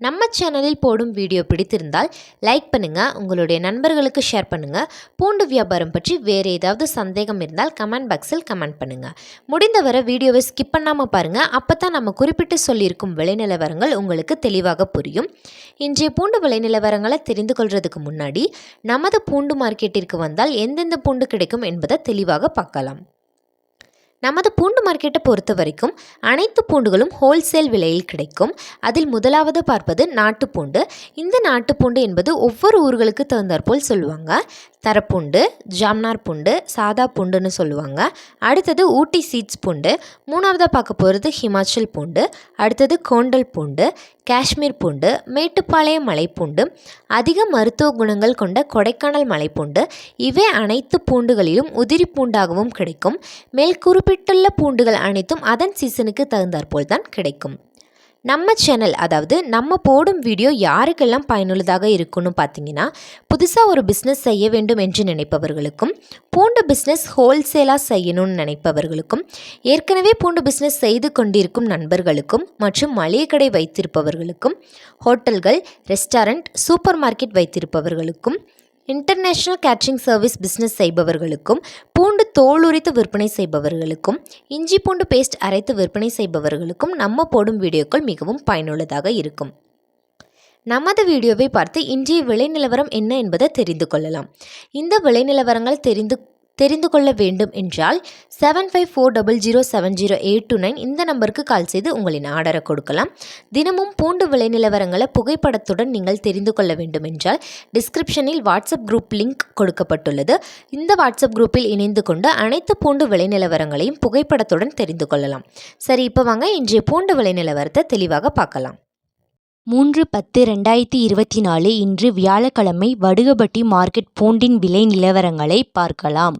நம்ம சேனலில் போடும் வீடியோ பிடித்திருந்தால் லைக் பண்ணுங்கள் உங்களுடைய நண்பர்களுக்கு ஷேர் பண்ணுங்கள் பூண்டு வியாபாரம் பற்றி வேறு ஏதாவது சந்தேகம் இருந்தால் கமெண்ட் பாக்ஸில் கமெண்ட் பண்ணுங்கள் முடிந்தவரை வீடியோவை ஸ்கிப் பண்ணாமல் பாருங்கள் அப்போ தான் நம்ம குறிப்பிட்டு சொல்லியிருக்கும் விளைநிலவரங்கள் உங்களுக்கு தெளிவாக புரியும். இன்றைய பூண்டு விலை நிலவரங்களை தெரிந்து கொள்வதுக்கு முன்னாடி நமது பூண்டு மார்க்கெட்டிற்கு வந்தால் எந்தெந்த பூண்டு கிடைக்கும் என்பதை தெளிவாக பார்க்கலாம். நமது பூண்டு மார்க்கெட்டை பொறுத்த வரைக்கும் அனைத்து பூண்டுகளும் ஹோல்சேல் விலையில் கிடைக்கும். அதில் முதலாவது பார்ப்பது நாட்டுப்பூண்டு. இந்த நாட்டுப்பூண்டு என்பது ஒவ்வொரு ஊர்களுக்கு தகுந்தாற்போல் சொல்லுவாங்க. தரப்பூண்டு ஜாம்னார் பூண்டு சாதா பூண்டுன்னு சொல்லுவாங்க. அடுத்தது ஊட்டி சீட்ஸ் பூண்டு. மூணாவதாக பார்க்க போகிறது ஹிமாச்சல் பூண்டு. அடுத்தது கோண்டல் பூண்டு காஷ்மீர் பூண்டு மேட்டுப்பாளையம் மலைப்பூண்டு. அதிக மருத்துவ குணங்கள் கொண்ட கொடைக்கானல் மலைப்பூண்டு. இவை அனைத்து பூண்டுகளிலும் உதிரி பூண்டாகவும் கிடைக்கும். மேல் குறிப்பிட்டுள்ள பூண்டுகள் அனைத்தும் அதன் சீசனுக்கு தகுந்தாற்போல் தான் கிடைக்கும். நம்ம சேனல் அதாவது நம்ம போடும் வீடியோ யாருக்கெல்லாம் பயனுள்ளதாக இருக்குன்னு பார்த்தீங்கன்னா புதுசாக ஒரு பிஸ்னஸ் செய்ய வேண்டும் என்று நினைப்பவர்களுக்கும் பூண்டு பிஸ்னஸ் ஹோல்சேலாக செய்யணும்னு நினைப்பவர்களுக்கும் ஏற்கனவே பூண்டு பிஸ்னஸ் செய்து கொண்டிருக்கும் நண்பர்களுக்கும் மற்றும் மளிகை கடை வைத்திருப்பவர்களுக்கும் ஹோட்டல்கள் ரெஸ்டாரண்ட் சூப்பர் மார்க்கெட் வைத்திருப்பவர்களுக்கும் இன்டர்நேஷ்னல் கேட்ரிங் சர்வீஸ் பிஸ்னஸ் செய்பவர்களுக்கும் பூண்டு தோல் உரித்து விற்பனை செய்பவர்களுக்கும் இஞ்சி பூண்டு பேஸ்ட் அரைத்து விற்பனை செய்பவர்களுக்கும் நம்ம போடும் வீடியோக்கள் மிகவும் பயனுள்ளதாக இருக்கும். நமது வீடியோவை பார்த்து இன்றைய விலை நிலவரம் என்ன என்பதை தெரிந்து கொள்ளலாம். இந்த விலை நிலவரங்கள் தெரிந்து தெரிந்து கொள்ள வேண்டும் என்றால் seven five four double zero seven zero eight two nine இந்த நம்பருக்கு கால் செய்து உங்களின் ஆர்டரை கொடுக்கலாம். தினமும் பூண்டு விலை நிலவரங்களை புகைப்படத்துடன் நீங்கள் தெரிந்து கொள்ள வேண்டும் என்றால் டிஸ்கிரிப்ஷனில் வாட்ஸ்அப் குரூப் லிங்க் கொடுக்கப்பட்டுள்ளது. இந்த வாட்ஸ்அப் குரூப்பில் இணைந்து கொண்டு அனைத்து பூண்டு விலை நிலவரங்களையும் புகைப்படத்துடன் தெரிந்து கொள்ளலாம். சரி இப்போ வாங்க இன்றைய பூண்டு விலை நிலவரத்தை தெளிவாக பார்க்கலாம். மூன்று பத்து ரெண்டாயிரத்தி இருபத்தி நாலு இன்று வியாழக்கிழமை வடுகபட்டி மார்க்கெட் பூண்டின் விலை நிலவரங்களை பார்க்கலாம்.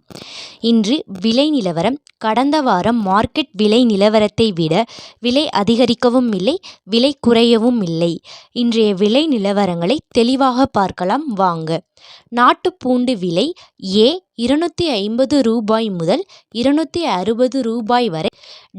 இன்று விலை நிலவரம் கடந்த வாரம் மார்க்கெட் விலை நிலவரத்தை விட விலை அதிகரிக்கவும் இல்லை விலை குறையவும் இல்லை. இன்றைய விலை நிலவரங்களை தெளிவாக பார்க்கலாம் வாங்க. நாட்டு பூண்டு விலை ஏ இருநூற்றி ஐம்பது ரூபாய் முதல் இருநூற்றி அறுபது ரூபாய் வரை.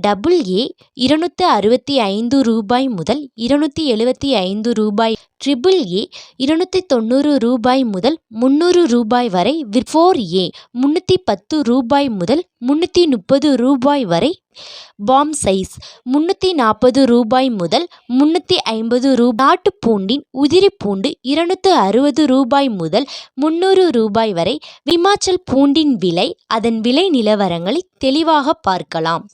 டபுள் ஏ இருநூற்றி அறுபத்தி ஐந்து ரூபாய் முதல் இருநூற்றி எழுபத்தி ஐந்து ரூபாய் ட்ரிபிள் ஏ இருநூற்றி தொண்ணூறு ரூபாய் முதல் முந்நூறு ரூபாய் வரை ஃபோர் ஏ முந்நூற்றி பத்து ரூபாய் முதல் முந்நூற்றி முப்பது ரூபாய் வரை பாம் சைஸ் முந்நூற்றி நாற்பது ரூபாய் முதல் முந்நூற்றி ஐம்பது ரூ நாட்டு பூண்டின் உதிரி பூண்டு இருநூற்று அறுபது ரூபாய் முதல் முந்நூறு ரூபாய் வரை விமாச்சல் பூண்டின் விலை அதன் விலை நிலவரங்களை தெளிவாக பார்க்கலாம்.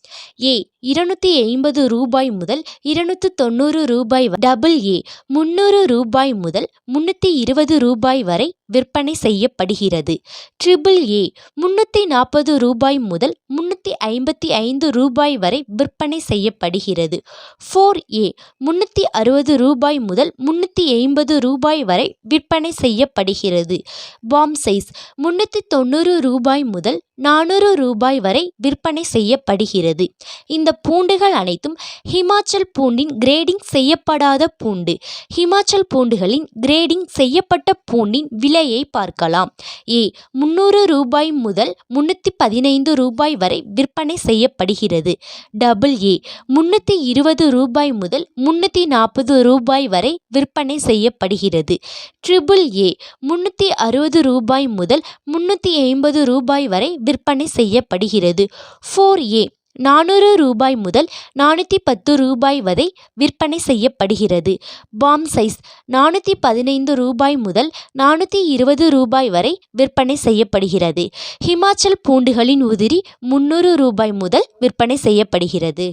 ஏ இருநூற்றி ஐம்பது ரூபாய் முதல் இருநூற்று தொண்ணூறு ரூபாய் டபுள் ஏ முந்நூறு ரூபாய் முதல் முன்னூற்றி இருபது ரூபாய் வரை விற்பனை செய்யப்படுகிறது. ட்ரிபிள் ஏ முன்னூற்றி நாற்பது ரூபாய் முதல் முன்னூற்றி ஐம்பத்தி ஐந்து ரூபாய் வரை விற்பனை செய்யப்படுகிறது. ஃபோர் ஏ முன்னூற்றி அறுபது ரூபாய் முதல் முன்னூற்றி ஐம்பது ரூபாய் வரை விற்பனை செய்யப்படுகிறது. பாம் சைஸ் முன்னூற்றி தொண்ணூறு ரூபாய் முதல் நானூறு ரூபாய் வரை விற்பனை செய்யப்படுகிறது. இந்த பூண்டுகள் அனைத்தும் ஹிமாச்சல் பூண்டின் கிரேடிங் செய்யப்படாத பூண்டு. ஹிமாச்சல் பூண்டுகளின் கிரேடிங் செய்யப்பட்ட பூண்டின் விலையை பார்க்கலாம். ஏ முந்நூறு ரூபாய் முதல் முந்நூற்றி பதினைந்து ரூபாய் வரை விற்பனை செய்யப்படுகிறது. டபுள் ஏ முந்நூற்றி இருபது ரூபாய் முதல் முந்நூற்றி நாற்பது ரூபாய் வரை விற்பனை செய்யப்படுகிறது. ட்ரிபிள் ஏ முந்நூற்றி அறுபது ரூபாய் முதல் முந்நூற்றி ஐம்பது ரூபாய் வரை விற்பனை செய்யப்படுகிறது. ஃபோர் ஏ நானூறு ரூபாய் முதல் நானூற்றி பத்து ரூபாய் வரை விற்பனை செய்யப்படுகிறது. பாம் சைஸ் நானூற்றி பதினைந்து ரூபாய் முதல் நானூற்றி இருபது ரூபாய் வரை விற்பனை செய்யப்படுகிறது. ஹிமாச்சல் பூண்டுகளின் உதிரி முந்நூறு ரூபாய் முதல் விற்பனை செய்யப்படுகிறது.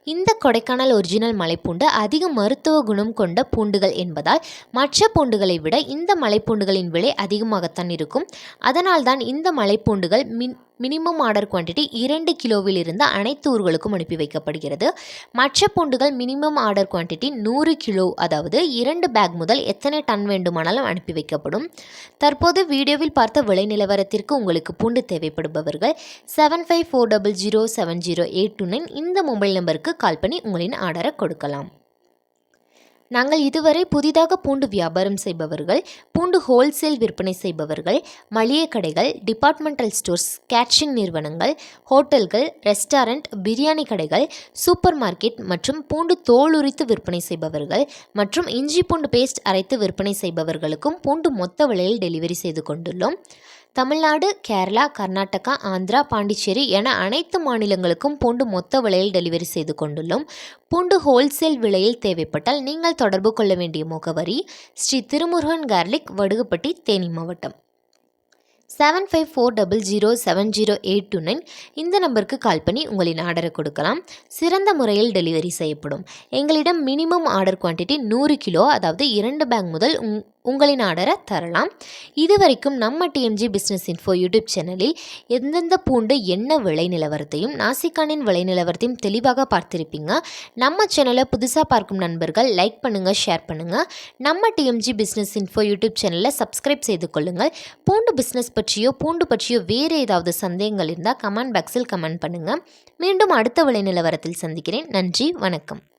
இந்த கொடைக்கானல் ஒரிஜினல் மலைப்பூண்டு அதிக மருத்துவ குணம் கொண்ட பூண்டுகள் என்பதால் மற்ற பூண்டுகளை விட இந்த மலைப்பூண்டுகளின் விலை அதிகமாகத்தான் இருக்கும். அதனால்தான் இந்த மலைப்பூண்டுகள் மின் மினிமம் ஆர்டர் குவான்டிட்டி இரண்டு கிலோவில் இருந்து அனைத்து ஊர்களுக்கும் அனுப்பி வைக்கப்படுகிறது. மற்ற பூண்டுகள் மினிமம் ஆர்டர் குவான்டிட்டி நூறு கிலோ அதாவது இரண்டு பேக் முதல் எத்தனை டன் வேண்டுமானாலும் அனுப்பி வைக்கப்படும். தற்போது வீடியோவில் பார்த்த விலை நிலவரத்திற்கு உங்களுக்கு பூண்டு தேவைப்படுபவர்கள் seven five four double zero seven zero eight two nine இந்த மொபைல் நம்பருக்கு கால் பண்ணி உங்களின் ஆர்டரை கொடுக்கலாம். நாங்கள் இதுவரை புதிதாக பூண்டு வியாபாரம் செய்பவர்கள் பூண்டு ஹோல்சேல் விற்பனை செய்பவர்கள் மளிகை கடைகள் டிபார்ட்மெண்டல் ஸ்டோர்ஸ் கேட்ரிங் நிறுவனங்கள் ஹோட்டல்கள் ரெஸ்டாரண்ட் பிரியாணி கடைகள் சூப்பர் மார்க்கெட் மற்றும் பூண்டு தோல் உரித்து விற்பனை செய்பவர்கள் மற்றும் இஞ்சி பூண்டு பேஸ்ட் அரைத்து விற்பனை செய்பவர்களுக்கும் பூண்டு மொத்த விலையில் டெலிவரி செய்து கொண்டுள்ளோம். தமிழ்நாடு கேரளா கர்நாடகா ஆந்திரா பாண்டிச்சேரி என அனைத்து மாநிலங்களுக்கும் பூண்டு மொத்த விலையில் டெலிவரி செய்து கொண்டுள்ளோம். பூண்டு ஹோல்சேல் விலையில் தேவைப்பட்டால் நீங்கள் தொடர்பு கொள்ள வேண்டிய முகவரி ஸ்ரீ திருமுருகன் கார்லிக் வடுகுப்பட்டி தேனி மாவட்டம். Seven five four double zero seven zero eight two nine இந்த நம்பருக்கு கால் பண்ணி உங்களின் ஆர்டரை கொடுக்கலாம். சிறந்த முறையில் டெலிவரி செய்யப்படும். எங்களிடம் மினிமம் ஆர்டர் குவான்டிட்டி நூறு கிலோ அதாவது இரண்டு பேக் முதல் உங் உங்களின் ஆர்டரை தரலாம். இதுவரைக்கும் நம்ம டிஎம்ஜி பிஸ்னஸ் இன்ஃபோ யூடியூப் சேனலில் எந்தெந்த பூண்டு என்ன விலை நிலவரத்தையும் நாசிக்கானின் விலை நிலவரத்தையும் தெளிவாக பார்த்திருப்பீங்க. நம்ம சேனலை புதுசாக பார்க்கும் நண்பர்கள் லைக் பண்ணுங்கள் ஷேர் பண்ணுங்கள் நம்ம டிஎம்ஜி பிஸ்னஸ் இன்ஃபோ யூடியூப் சேனலை சப்ஸ்கிரைப் செய்து கொள்ளுங்கள். பூண்டு பிஸ்னஸ் பற்றியோ பூண்டு பற்றியோ வேறு ஏதாவது சந்தேகங்கள் இருந்தால் கமெண்ட் பாக்ஸில் கமெண்ட் பண்ணுங்கள் மீண்டும் அடுத்த விலை நிலவரத்தில் சந்திக்கிறேன். நன்றி வணக்கம்.